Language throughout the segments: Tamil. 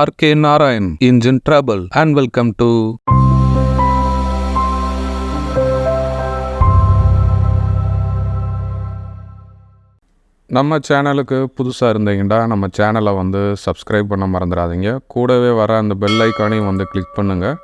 R K Narayan engine Trouble, and welcome to நம்ம சேனலுக்கு புதுசாக இருந்தீங்கன்னா நம்ம சேனலை வந்து சப்ஸ்கிரைப் பண்ண மறந்துடாதீங்க. கூடவே வர அந்த பெல் ஐக்கானையும் வந்து கிளிக் பண்ணுங்கள்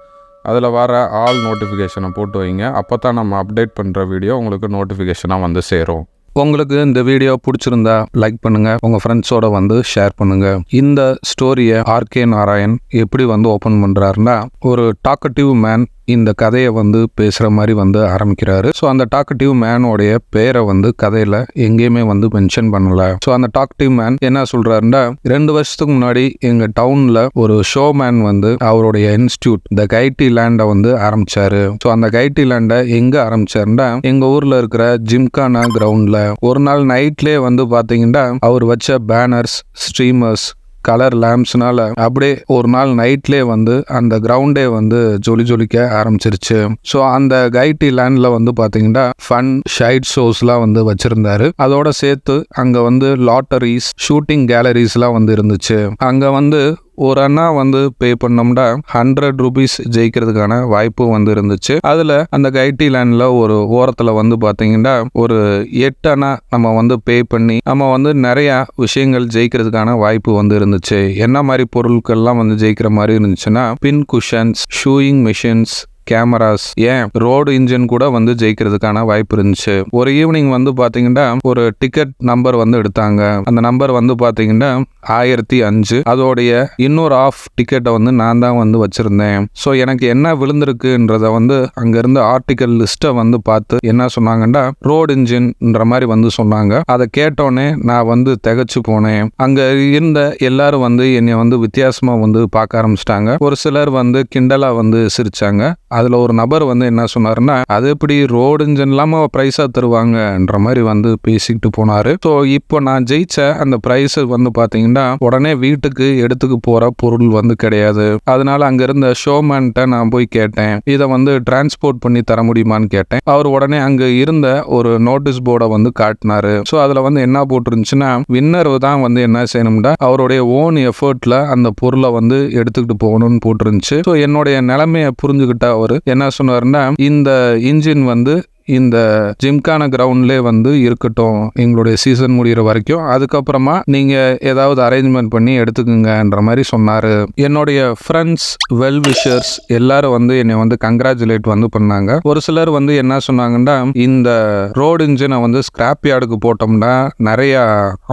அதில் வர ஆல் நோட்டிஃபிகேஷனை போட்டு வைங்க. அப்போ தான் நம்ம அப்டேட் பண்ணுற வீடியோ உங்களுக்கு நோட்டிஃபிகேஷனாக வந்து சேரும். உங்களுக்கு இந்த வீடியோ பிடிச்சிருந்தா லைக் பண்ணுங்க. உங்க ஃப்ரெண்ட்ஸோட வந்து ஷேர் பண்ணுங்க. இந்த ஸ்டோரியை ஆர்கே நாராயண் எப்படி வந்து ஓப்பன் பண்றாருன்னா ஒரு டாக்கட்டிவ் மேன் இந்த கதையை வந்து பேசுகிற மாதிரி வந்து ஆரம்பிக்கிறாரு. ஸோ அந்த டாக்டிவ் மேனோடைய பேரை வந்து கதையில் எங்கேயுமே வந்து மென்ஷன் பண்ணல. ஸோ அந்த டாக்டிவ் மேன் என்ன சொல்கிறாருன்னா ரெண்டு வருஷத்துக்கு முன்னாடி எங்கள் டவுனில் ஒரு ஷோ மேன் வந்து அவருடைய இன்ஸ்டியூட் த கைட்டி லேண்டை வந்து ஆரம்பிச்சாரு. ஸோ அந்த கைட்டி லேண்டை எங்கே ஆரம்பிச்சாருன்னா எங்கள் ஊரில் இருக்கிற ஜிம்கானா கிரவுண்டில் ஒரு நாள் நைட்லேயே வந்து பார்த்தீங்கன்னா அவர் வச்ச பேனர்ஸ் ஸ்ட்ரீமர்ஸ் கலர் லேம்ப்ஸ்னால அப்படியே ஒரு நாள் நைட்லேயே வந்து அந்த கிரவுண்டே வந்து ஜொலி ஜொலிக்க ஆரம்பிச்சிருச்சு. ஸோ அந்த கைட்டி லேண்டில் வந்து பார்த்தீங்கன்னா ஃபன் ஷைட் ஷோஸ்லாம் வந்து வச்சிருந்தாரு. அதோட சேர்த்து அங்கே வந்து லாட்டரிஸ் ஷூட்டிங் கேலரிஸ்லாம் வந்து இருந்துச்சு. அங்கே வந்து ஒரு அண்ணா வந்து பே பண்ணோம்னா ஹண்ட்ரட் ருபீஸ் ஜெயிக்கிறதுக்கான வாய்ப்பு வந்து இருந்துச்சு அதில் அந்த கைட்டி லேண்டில் ஒரு ஓரத்தில் வந்து பார்த்தீங்கன்னா ஒரு எட்டு அண்ணா நம்ம வந்து பே பண்ணி நம்ம வந்து நிறையா விஷயங்கள் ஜெயிக்கிறதுக்கான வாய்ப்பு வந்து இருந்துச்சு என்ன மாதிரி பொருட்கள்லாம் வந்து ஜெயிக்கிற மாதிரி இருந்துச்சுன்னா pin cushions sewing machines cameras ஏன்? ரோடு இன்ஜின் கூட வந்து ஜெயிக்கிறதுக்கான வாய்ப்பு இருந்துச்சு. ஒரு ஈவினிங் வந்து பாத்தீங்கன்னா ஒரு டிக்கெட் நம்பர் வந்து எடுத்தாங்க. அந்த நம்பர் வந்து பாத்தீங்கன்னா ஆயிரத்தி அஞ்சு. அதோடைய இன்னொரு ஆஃப் டிக்கெட்டை வந்து நான் தான் வந்து வச்சிருந்தேன். ஸோ எனக்கு என்ன விழுந்திருக்குன்றத வந்து அங்கிருந்து ஆர்டிக்கல் லிஸ்ட்டை வந்து பார்த்து என்ன சொன்னாங்கன்னா ரோடு இன்ஜின்ன்ற மாதிரி வந்து சொன்னாங்க. அதை கேட்டோன்னே நான் வந்து திகச்சு போனேன். அங்க இருந்த எல்லாரும் வந்து என்னை வந்து வித்தியாசமா வந்து பார்க்க ஆரம்பிச்சிட்டாங்க. ஒரு சிலர் வந்து கிண்டலா வந்து சிரிச்சாங்க. அதில் ஒரு நபர் வந்து என்ன சொன்னார்னா அது எப்படி ரோடு இன்ஜின் இல்லாமல் ப்ரைஸாக தருவாங்கன்ற மாதிரி வந்து பேசிக்கிட்டு போனார். ஸோ இப்போ நான் ஜெயிச்ச அந்த ப்ரைஸ் வந்து பார்த்தீங்கன்னா உடனே வீட்டுக்கு எடுத்துக்கு போகிற பொருள் வந்து கிடையாது. அதனால அங்கே இருந்த ஷோமேன்ட்ட நான் போய் கேட்டேன். இதை வந்து டிரான்ஸ்போர்ட் பண்ணி தர முடியுமான்னு கேட்டேன். அவர் உடனே அங்கே இருந்த ஒரு நோட்டீஸ் போர்டை வந்து காட்டினாரு. ஸோ அதில் வந்து என்ன போட்டிருந்துச்சுன்னா வின்னர் தான் வந்து என்ன செய்யணும்னா அவருடைய ஓன் எஃபர்ட்ல அந்த பொருளை வந்து எடுத்துக்கிட்டு போகணும்னு போட்டிருந்துச்சு. ஸோ என்னுடைய நிலைமையை புரிஞ்சுக்கிட்ட அவர் என்ன சொன்னார்னா இந்த இன்ஜின் வந்து இந்த ஜிம்கான கிரவுண்ட்லேயே வந்து இருக்கட்டும் எங்களுடைய சீசன் முடிகிற வரைக்கும். அதுக்கப்புறமா நீங்கள் ஏதாவது அரேஞ்ச்மெண்ட் பண்ணி எடுத்துக்குங்கன்ற மாதிரி சொன்னார். என்னுடைய ஃப்ரெண்ட்ஸ் வெல் விஷர்ஸ் எல்லாரும் வந்து என்னை வந்து கங்க்ராச்சுலேட் வந்து பண்ணாங்க. ஒரு சிலர் வந்து என்ன சொன்னாங்கன்னா இந்த ரோடு இன்ஜினை வந்து ஸ்கிராப் யார்டுக்கு போட்டோம்னா நிறைய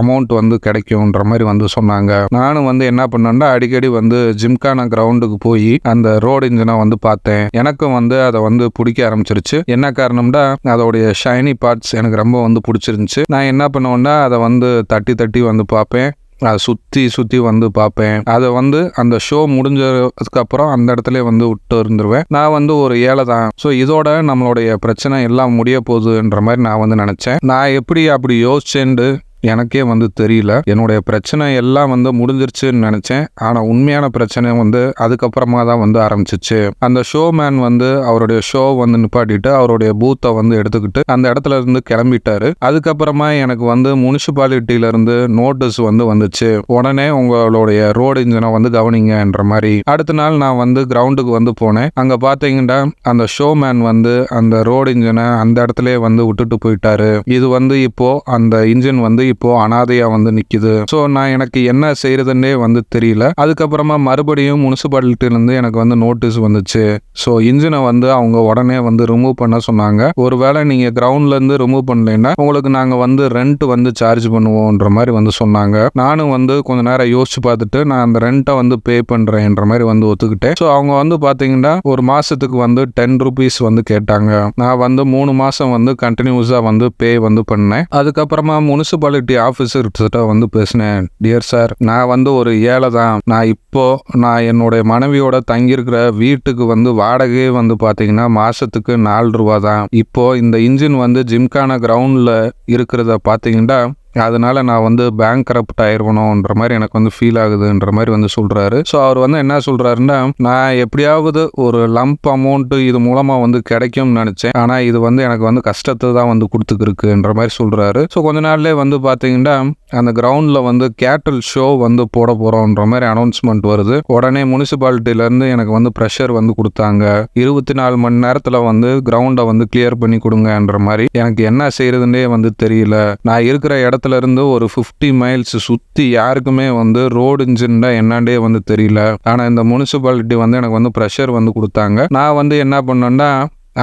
அமௌண்ட் வந்து கிடைக்கும்ன்ற மாதிரி வந்து சொன்னாங்க. நானும் வந்து என்ன பண்ணேன்னா அடிக்கடி வந்து ஜிம்கான கிரவுண்டுக்கு போய் அந்த ரோடு இன்ஜினை வந்து பார்த்தேன். எனக்கும் வந்து அதை வந்து பிடிக்க ஆரம்பிச்சிருச்சு. என்ன காரணம்னா அதோடைய ஷைனி பார்ட்ஸ் எனக்கு ரொம்ப வந்து பிடிச்சிருந்துச்சு. நான் என்ன பண்ணுவேன்னா அதை வந்து தட்டி தட்டி வந்து பார்ப்பேன். அதை சுற்றி சுற்றி வந்து பார்ப்பேன். அதை வந்து அந்த ஷோ முடிஞ்சதுக்கு அப்புறம் அந்த இடத்துல வந்து விட்டு இருந்துருவேன். நான் வந்து ஒரு ஏழை தான். ஸோ இதோட நம்மளுடைய பிரச்சனை எல்லாம் முடிய போகுதுன்ற மாதிரி நான் வந்து நினச்சேன். நான் எப்படி அப்படி யோசிச்சேன்ட்டு எனக்கே வந்து தெரியல. என்னுடைய பிரச்சனை எல்லாம் வந்து முடிஞ்சிருச்சுன்னு நினச்சேன். ஆனால் உண்மையான பிரச்சனை வந்து அதுக்கப்புறமா தான் வந்து ஆரம்பிச்சிச்சு. அந்த ஷோ மேன் வந்து அவருடைய ஷோ வந்து நிப்பாட்டிட்டு அவருடைய பூத்தை வந்து எடுத்துக்கிட்டு அந்த இடத்துல இருந்து கிளம்பிட்டாரு. அதுக்கப்புறமா எனக்கு வந்து முனிசிபாலிட்டியில இருந்து நோட்டீஸ் வந்து வந்துச்சு. உடனே உங்களுடைய ரோடு இன்ஜினை வந்து கவனிங்கன்ற மாதிரி. அடுத்த நாள் நான் வந்து கிரவுண்டுக்கு வந்து போனேன். அங்க பாத்தீங்கன்னா அந்த ஷோ மேன் வந்து அந்த ரோடு இன்ஜினை அந்த இடத்துல வந்து விட்டுட்டு போயிட்டாரு. இது வந்து இப்போ அந்த இன்ஜின் வந்து இப்போ அனாதையா வந்து நிக்குது. ஸோ நான் எனக்கு என்ன செய்யறதுன்னே வந்து தெரியல. அதுக்கப்புறமா மறுபடியும் முனிசிபாலிட்டில இருந்து எனக்கு வந்து நோட்டீஸ் வந்துச்சு. ஸோ இன்ஜினை வந்து அவங்க உடனே வந்து ரிமூவ் பண்ண சொன்னாங்க. ஒருவேளை நீங்க கிரவுண்ட்ல இருந்து ரிமூவ் பண்ணலைன்னா உங்களுக்கு நாங்க வந்து ரெண்ட் வந்து சார்ஜ் பண்ணுவோம்ன்ற மாதிரி வந்து சொன்னாங்க. நானும் வந்து கொஞ்ச நேரம் யோசிச்சு பார்த்துட்டு நான் அந்த ரெண்ட்டை வந்து பே பண்றேன்ற மாதிரி வந்து ஒத்துக்கிட்டேன். ஸோ அவங்க வந்து பாத்தீங்கன்னா ஒரு மாசத்துக்கு வந்து டென் ருபீஸ் வந்து கேட்டாங்க. நான் வந்து மூணு மாசம் வந்து கண்டினியூஸா வந்து பே வந்து பண்ணேன். அதுக்கப்புறமா முனிசிபாலிட்டி ஆஃபீஸர் ஆஃபீஸர்கிட்ட வந்து பேசினேன். டியர் சார் நான் வந்து ஒரு ஏழை தான். நான் இப்போ நான் என்னுடைய மனைவியோட தங்கியிருக்கிற வீட்டுக்கு வந்து வாடகையே வந்து பார்த்தீங்கன்னா மாதத்துக்கு நாலு ரூபா தான். இப்போ இந்த இன்ஜின் வந்து ஜிம்கான கிரவுண்டில் இருக்கிறத பார்த்தீங்கன்னா அதனால நான் வந்து பேங்க் கரப்ட் ஆயிருவணுன்ற மாதிரி எனக்கு வந்து ஃபீல் ஆகுதுன்ற மாதிரி வந்து சொல்றாரு. ஸோ அவர் வந்து என்ன சொல்றாருன்னா நான் எப்படியாவது ஒரு லம்ப் அமௌண்ட் இது மூலமா வந்து கிடைக்கும்னு நினைச்சேன். ஆனா இது வந்து எனக்கு வந்து கஷ்டத்தை தான் வந்து கொடுத்துக்கிருக்குன்ற மாதிரி சொல்றாரு. ஸோ கொஞ்ச நாள்லயே வந்து பாத்தீங்கன்னா அந்த கிரவுண்டில் வந்து கேட்டல் ஷோ வந்து போட போகிறோன்ற மாதிரி அனௌன்ஸ்மெண்ட் வருது. உடனே முனிசிபாலிட்டியிலேருந்து எனக்கு வந்து ப்ரெஷர் வந்து கொடுத்தாங்க. இருபத்தி நாலு மணி நேரத்தில் வந்து கிரவுண்டை வந்து கிளியர் பண்ணி கொடுங்கன்ற மாதிரி எனக்கு என்ன செய்யறதுன்னே வந்து தெரியல. நான் இருக்கிற இடத்த இருந்து ஒரு ஃபிஃப்டி மைல்ஸ் சுற்றி யாருக்குமே வந்து ரோடு இன்ஜின்டா என்னண்டே வந்து தெரியல. ஆனால் இந்த முனிசிபாலிட்டி வந்து எனக்கு வந்து ப்ரெஷர் வந்து கொடுத்தாங்க. நான் வந்து என்ன பண்ணேன்னா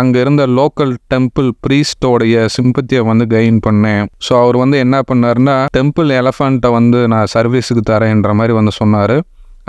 அங்கே இருந்த லோக்கல் டெம்பிள் ப்ரீஸ்டோடைய சிம்பத்தியை வந்து கெயின் பண்ணேன். ஸோ அவர் வந்து என்ன பண்ணாருன்னா டெம்பிள் எலஃபண்ட்டை வந்து நான் சர்வீஸுக்கு தரேன்ற மாதிரி வந்து சொன்னார்.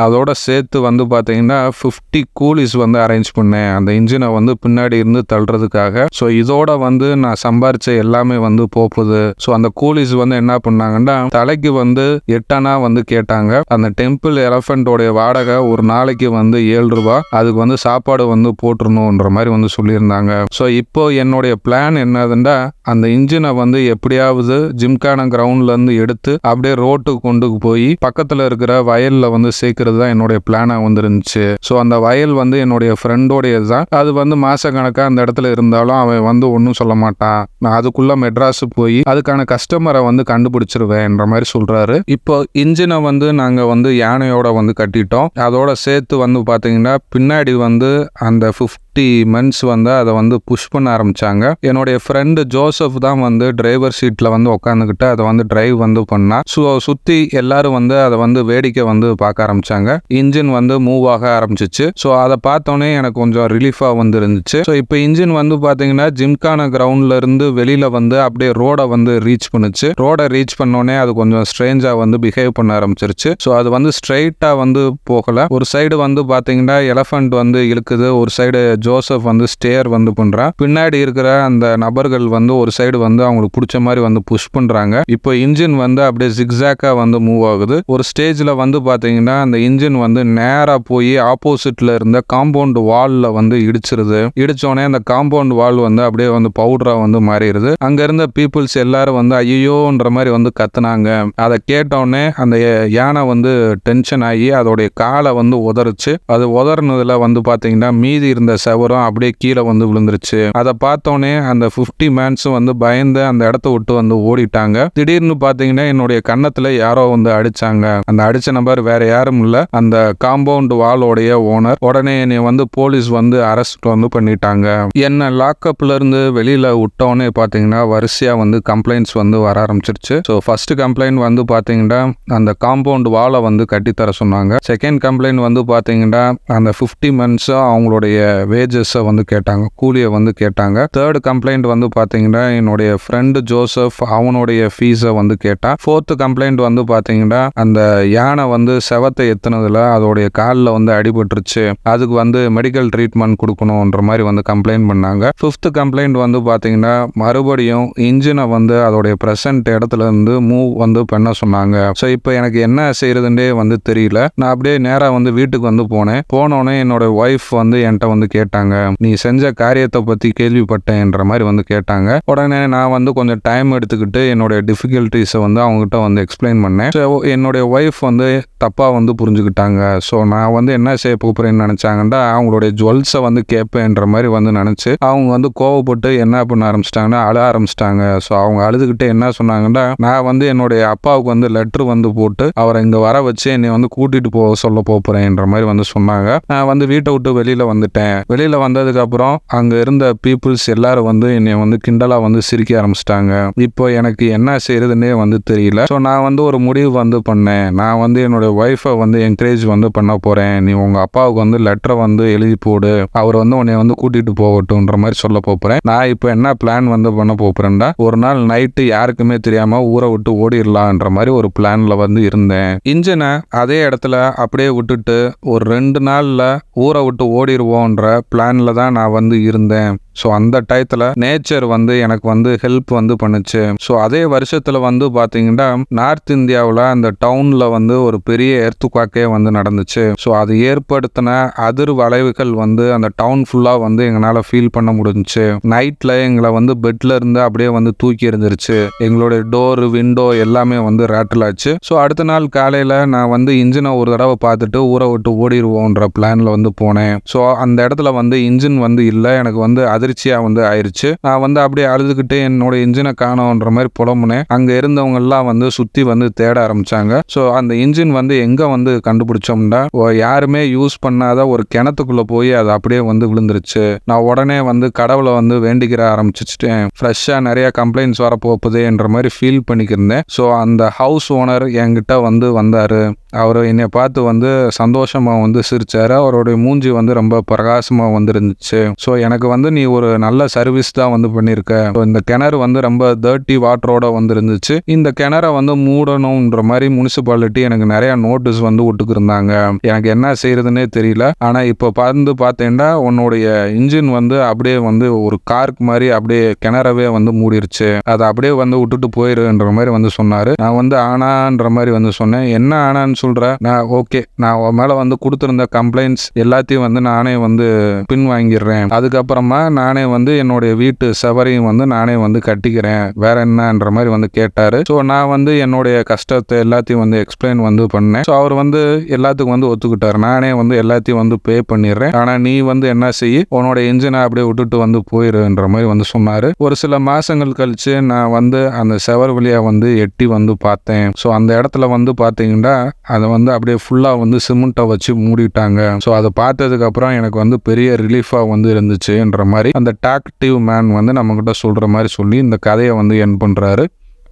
அதோட சேர்த்து வந்து பார்த்தீங்கன்னா ஃபிஃப்டி கூலிஸ் வந்து அரேஞ்ச் பண்ணேன். அந்த இன்ஜினை வந்து பின்னாடி இருந்து தள்ளுறதுக்காக. ஸோ இதோட வந்து நான் சம்பாரிச்ச எல்லாமே வந்து போகுது. ஸோ அந்த கூலிஸ் வந்து என்ன பண்ணாங்கன்னா தலைக்கு வந்து எட்டனா வந்து கேட்டாங்க. அந்த டெம்பிள் எலஃபண்ட்டோடைய வாடகை ஒரு நாளைக்கு வந்து ஏழு ரூபா. அதுக்கு வந்து சாப்பாடு வந்து போட்டுருணுன்ற மாதிரி வந்து சொல்லியிருந்தாங்க. ஸோ இப்போ என்னுடைய பிளான் என்னதுன்னா அந்த இன்ஜினை வந்து எப்படியாவது ஜிம்கான கிரவுண்ட்லேருந்து எடுத்து அப்படியே ரோட்டுக்கு கொண்டு போய் பக்கத்தில் இருக்கிற வயலில் வந்து சேர்க்கறது தான் என்னுடைய பிளானாக வந்துருந்துச்சு. ஸோ அந்த வயல் வந்து என்னுடைய ஃப்ரெண்டோடையது தான். அது வந்து மாசக்கணக்காக அந்த இடத்துல இருந்தாலும் அவன் வந்து ஒன்றும் சொல்ல மாட்டான். நான் அதுக்குள்ளே மெட்ராஸு போய் அதுக்கான கஸ்டமரை வந்து கண்டுபிடிச்சிருவேன்ற மாதிரி சொல்கிறாரு இப்போ இன்ஜினை வந்து நாங்கள் வந்து யானையோட வந்து கட்டிட்டோம். அதோட சேர்த்து வந்து பார்த்தீங்கன்னா பின்னாடி வந்து அந்த ஃபிஃப்டி மந்த்ஸ் வந்து அதை வந்து புஷ் பண்ண ஆரம்பிச்சாங்க. என்னுடைய ஃப்ரெண்டு ஜோசப் தான் வந்து டிரைவர் சீட்டில் வந்து உட்காந்துக்கிட்டு அதை வந்து டிரைவ் வந்து பண்ணா ஸோ சுற்றி எல்லாரும் வந்து அதை வந்து வேடிக்கை வந்து பார்க்க ஆரம்பிச்சாங்க. இன்ஜின் வந்து மூவ் ஆக ஆரம்பிச்சிச்சு. ஸோ அதை பார்த்தோன்னே எனக்கு கொஞ்சம் ரிலீஃபாக வந்து இருந்துச்சு ஸோ இப்போ இன்ஜின் வந்து பார்த்தீங்கன்னா ஜிம்கான கிரவுண்ட்ல இருந்து வெளியில வந்து அப்படியே ரோடை வந்து ரீச் பண்ணுச்சு. ரோடை ரீச் பண்ணோடனே அது கொஞ்சம் ஸ்ட்ரேஞ்சாக வந்து பிஹேவ் பண்ண ஆரம்பிச்சிருச்சு. ஸோ அது வந்து ஸ்ட்ரைட்டாக வந்து போகல. ஒரு சைடு வந்து பார்த்தீங்கன்னா எலஃபண்ட் வந்து இழுக்குது. ஒரு சைடு ஜோசப் வந்து ஸ்டேர் வந்து பண்றான். பின்னாடி இருக்கிற அந்த நபர்கள் வந்து ஒரு சைடு வந்து அவங்களுக்கு பிடிச்ச மாதிரி வந்து புஷ் பண்றாங்க. இப்போ இன்ஜின் வந்து அப்படியே ஜிக்ஸாக்கா வந்து மூவ் ஆகுது. ஒரு ஸ்டேஜ்ல வந்து பார்த்தீங்கன்னா அந்த இன்ஜின் வந்து நேராக போய் ஆப்போசிட்டில் இருந்த காம்பவுண்ட் வாலில் வந்து இடிச்சிருது. இடித்தோடனே அந்த காம்பவுண்ட் வால் வந்து அப்படியே வந்து பவுடராக வந்து மாறிடுது அங்கே இருந்த பீப்புள்ஸ் எல்லாரும் வந்து ஐயோன்ற மாதிரி வந்து கத்துனாங்க. அதை கேட்டோடனே அந்த யானை வந்து டென்ஷன் ஆகி அதோடைய காலை வந்து உதறிச்சு. அது உதறினதுல வந்து பார்த்தீங்கன்னா மீதி இருந்த செவரும் அப்படியே கீழே வந்து விழுந்துருச்சு. அதை பார்த்தோன்னே அந்த ஃபிஃப்டி மேன்ஸும் வந்து பயந்து அந்த இடத்த விட்டு வந்து ஓடிட்டாங்க. திடீர்னு பார்த்தீங்கன்னா என்னுடைய கன்னத்தில் யாரோ வந்து அடிச்சாங்க. அந்த அடிச்ச நபர் வேற யாரும் இல்லை. அந்த காம்பவுண்ட் வாலோடைய ஓனர் உடனே என்னை வந்து போலீஸ் வந்து அரெஸ்ட் வந்து பண்ணிட்டாங்க. என்ன லாக்அப்ல இருந்து வெளியில விட்டோன்னே பாத்தீங்கன்னா வரிசையா வந்து கம்ப்ளைண்ட்ஸ் வந்து வர ஆரம்பிச்சிருச்சு. ஸோ ஃபர்ஸ்ட் கம்ப்ளைண்ட் வந்து பாத்தீங்கன்னா அந்த காம்பவுண்ட் வாலை வந்து கட்டித்தர சொன்னாங்க. செகண்ட் கம்ப்ளைண்ட் வந்து பாத்தீங்கன்னா அந்த ஃபிஃப்டி மந்த்ஸாக அவங்களுடைய வேஜஸை வந்து கேட்டாங்க. கூலியை வந்து கேட்டாங்க. தேர்ட் கம்ப்ளைண்ட் வந்து பாத்தீங்கன்னா என்னுடைய ஃப்ரெண்டு ஜோசப் அவனுடைய ஃபீஸை வந்து கேட்டான் ஃபோர்த்து கம்ப்ளைண்ட் வந்து பாத்தீங்கன்னா அந்த யானை வந்து செவத்தை எத்துனதுல அதோடைய காலில் வந்து அடிபட்டுருச்சு. அதுக்கு வந்து மெடிக்கல் ட்ரீட்மெண்ட் கொடுக்கணுன்ற மாதிரி வந்து கம்ப்ளைண்ட் பண்ணாங்க. ஃபிஃப்த் கம்ப்ளைண்ட் வந்து பார்த்தீங்கன்னா மறுபடியும் இன்ஜினை வந்து அதோடைய ப்ரெசன்ட் இடத்துல இருந்து மூவ் வந்து பண்ண சொன்னாங்க. ஸோ இப்போ எனக்கு என்ன செய்யறதுன்றே வந்து தெரியல. நான் அப்படியே நேராக வந்து வீட்டுக்கு வந்து போனேன். போனோடனே என்னோட ஒய்ஃப் வந்து என்கிட்ட வந்து கேட்டாங்க. நீ செஞ்ச காரியத்தை பற்றி கேள்விப்பட்டேன்ற மாதிரி வந்து கேட்டாங்க. உடனே நான் வந்து கொஞ்சம் டைம் எடுத்துக்கிட்டு என்னுடைய டிஃபிகல்ட்டிஸை வந்து அவங்ககிட்ட வந்து எக்ஸ்பிளைன் பண்ணேன். ஸோ என்னுடைய ஒய்ஃப் வந்து தப்பாக வந்து புரிஞ்சுக்கிட்டாங்க. ஸோ நான் வந்து என்ன செய்ய போகிறேன்னு நினச்சாங்கன்னா அவங்களுடைய ஜுவல்ஸை வந்து கேட்பேன்ற மாதிரி வந்து நினச்சி அவங்க வந்து கோவப்பட்டு என்ன பண்ண ஆரம்பிச்சிட்டாங்கன்னா அழ ஆரம்பிச்சிட்டாங்க. ஸோ அவங்க அழுதுகிட்டு என்ன சொன்னாங்கன்னா நான் வந்து என்னுடைய அப்பாவுக்கு வந்து லெட்ரு வந்து போட்டு அவரை இங்கே வர வச்சு என்னை வந்து கூட்டிகிட்டு போக சொல்ல போகிறேன்ற மாதிரி வந்து சொன்னாங்க. நான் வந்து வீட்டை விட்டு வெளியில் வந்துட்டேன். வெளியில் வந்ததுக்கப்புறம் அங்கே இருந்த பீப்புள்ஸ் எல்லாரும் வந்து என்னை வந்து கிண்டலாக வந்து சிரிக்க ஆரம்பிச்சிட்டாங்க. இப்போ எனக்கு என்ன செய்யறதுன்னே வந்து தெரியல. ஸோ நான் வந்து ஒரு முடிவு வந்து பண்ணேன். நான் வந்து என்னுடைய ஒய்ஃபை வந்து என்கரேஜ் வந்து பண்ண போகிறேன் நீ உங்கள் அப்பாவுக்கு வந்து லெட்டரை வந்து எழுதி போடு. அவர் வந்து உன்னை வந்து கூட்டிகிட்டு போகட்டும்ன்ற மாதிரி சொல்ல போகிறேன் நான் இப்போ என்ன பிளான் வந்து பண்ண போகிறேன்டா ஒரு நாள் நைட்டு யாருக்குமே தெரியாமல் ஊரை விட்டு ஓடிடலான்ற மாதிரி ஒரு பிளானில் வந்து இருந்தேன். இன்ஜினை அதே இடத்துல அப்படியே விட்டுட்டு ஒரு ரெண்டு நாளில் ஊரை விட்டு ஓடிடுவோன்ற பிளானில் தான் நான் வந்து இருந்தேன். ஸோ அந்த டயத்தில் நேச்சர் வந்து எனக்கு வந்து ஹெல்ப் வந்து பண்ணுச்சு. ஸோ அதே வருஷத்தில் வந்து பார்த்தீங்கன்னா நார்த் இந்தியாவில் அந்த டவுனில் வந்து ஒரு பெரிய எர்த்துக்காக்கே வந்து நடந்துச்சு. ஸோ அது ஏற்படுத்தின அதிர் வளைவுகள் வந்து அந்த டவுன் ஃபுல்லாக வந்து எங்களால் ஃபீல் பண்ண முடிஞ்சிச்சு. நைட்டில் எங்களை வந்து பெட்டில் இருந்து அப்படியே வந்து தூக்கி இருந்துருச்சு எங்களுடைய டோரு விண்டோ எல்லாமே வந்து ரேட்டில் ஆச்சு. ஸோ அடுத்த நாள் காலையில் நான் வந்து இன்ஜினை ஒரு தடவை பார்த்துட்டு ஊரை விட்டு ஓடிடுவோன்ற பிளானில் வந்து போனேன். ஸோ அந்த இடத்துல வந்து இன்ஜின் வந்து இல்லை. எனக்கு வந்து அது அதிர்ச்சியாக வந்து ஆயிடுச்சு நான் வந்து அப்படியே அழுதுகிட்டு என்னோட இன்ஜினை காணோன்ற மாதிரி புலம்புனேன். அங்கே இருந்தவங்க எல்லாம் வந்து சுற்றி வந்து தேட ஆரம்பிச்சாங்க. ஸோ அந்த இன்ஜின் வந்து எங்கே வந்து கண்டுபிடிச்சோம்னா ஓ, யாருமே யூஸ் பண்ணாத ஒரு கிணத்துக்குள்ளே போய் அது அப்படியே வந்து விழுந்துருச்சு. நான் உடனே வந்து கடவுளை வந்து வேண்டிக்கிற ஆரம்பிச்சிட்டேன். ஃப்ரெஷ்ஷாக நிறைய கம்ப்ளைண்ட்ஸ் வரப்போகுதுன்ற மாதிரி ஃபீல் பண்ணிக்கிருந்தேன். ஸோ அந்த ஹவுஸ் ஓனர் என்கிட்ட வந்து வந்தார். அவர் என்னை பார்த்து வந்து சந்தோஷமாக வந்து சிரித்தார் அவருடைய மூஞ்சி வந்து ரொம்ப பிரகாசமாக வந்துருந்துச்சு. ஸோ எனக்கு வந்து நீ ஒரு நல்ல சர்வீஸ் தான் வந்து பண்ணியிருக்க. இந்த கிணறு வந்து ரொம்ப தேர்ட்டி வாட்டரோட வந்துருந்துச்சு. இந்த கிணறை வந்து மூடணுன்ற மாதிரி முனிசிபாலிட்டி எனக்கு நிறைய நோட்டீஸ் வந்து விட்டுக்கிருந்தாங்க. எனக்கு என்ன செய்யறதுன்னே தெரியல. ஆனால் இப்போ வந்து பார்த்தேன்னா உன்னுடைய இன்ஜின் வந்து அப்படியே வந்து ஒரு கார்க் மாதிரி அப்படியே கிணறவே வந்து மூடிருச்சு. அதை அப்படியே வந்து விட்டுட்டு போயிருன்ற மாதிரி வந்து சொன்னார். நான் வந்து ஆனான்ற மாதிரி வந்து சொன்னேன். என்ன ஆனான்னு சொல்ற? நான் ஓகே. நான் உன் மேலே வந்து கொடுத்துருந்த கம்ப்ளைண்ட்ஸ் எல்லாத்தையும் வந்து நானே வந்து பின் வாங்கிடுறேன் அதுக்கப்புறமா நான் நானே வந்து என்னுடைய வீட்டு சவரையும் வந்து நானே வந்து கட்டிக்கிறேன். வேற என்னன்ற மாதிரி வந்து கேட்டாரு. ஸோ நான் வந்து என்னுடைய கஷ்டத்தை எல்லாத்தையும் வந்து எக்ஸ்பிளைன் வந்து பண்ணேன். ஸோ அவர் வந்து எல்லாத்துக்கும் வந்து ஒத்துக்கிட்டாரு. நானே வந்து எல்லாத்தையும் வந்து பே பண்ணிடுறேன். ஆனால் நீ வந்து என்ன செய்ய? உன்னோட இன்ஜினை அப்படியே விட்டுட்டு வந்து போயிருன்ற மாதிரி வந்து சொன்னார். ஒரு சில மாசங்கள் கழிச்சு நான் வந்து அந்த செவர் வழியாக வந்து எட்டி வந்து பார்த்தேன். ஸோ அந்த இடத்துல வந்து பார்த்தீங்கன்னா அதை வந்து அப்படியே ஃபுல்லாக வந்து சிமெண்ட்டை வச்சு மூடிட்டாங்க. ஸோ அதை பார்த்ததுக்கப்புறம் எனக்கு வந்து பெரிய ரிலீஃபாக வந்து இருந்துச்சுன்ற மாதிரி அந்த டாக்டிவ் மேன் வந்து நம்மக்கிட்ட சொல்கிற மாதிரி சொல்லி இந்த கதையை வந்து என் பண்ணுறாரு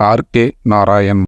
ஆர்கே நாராயண்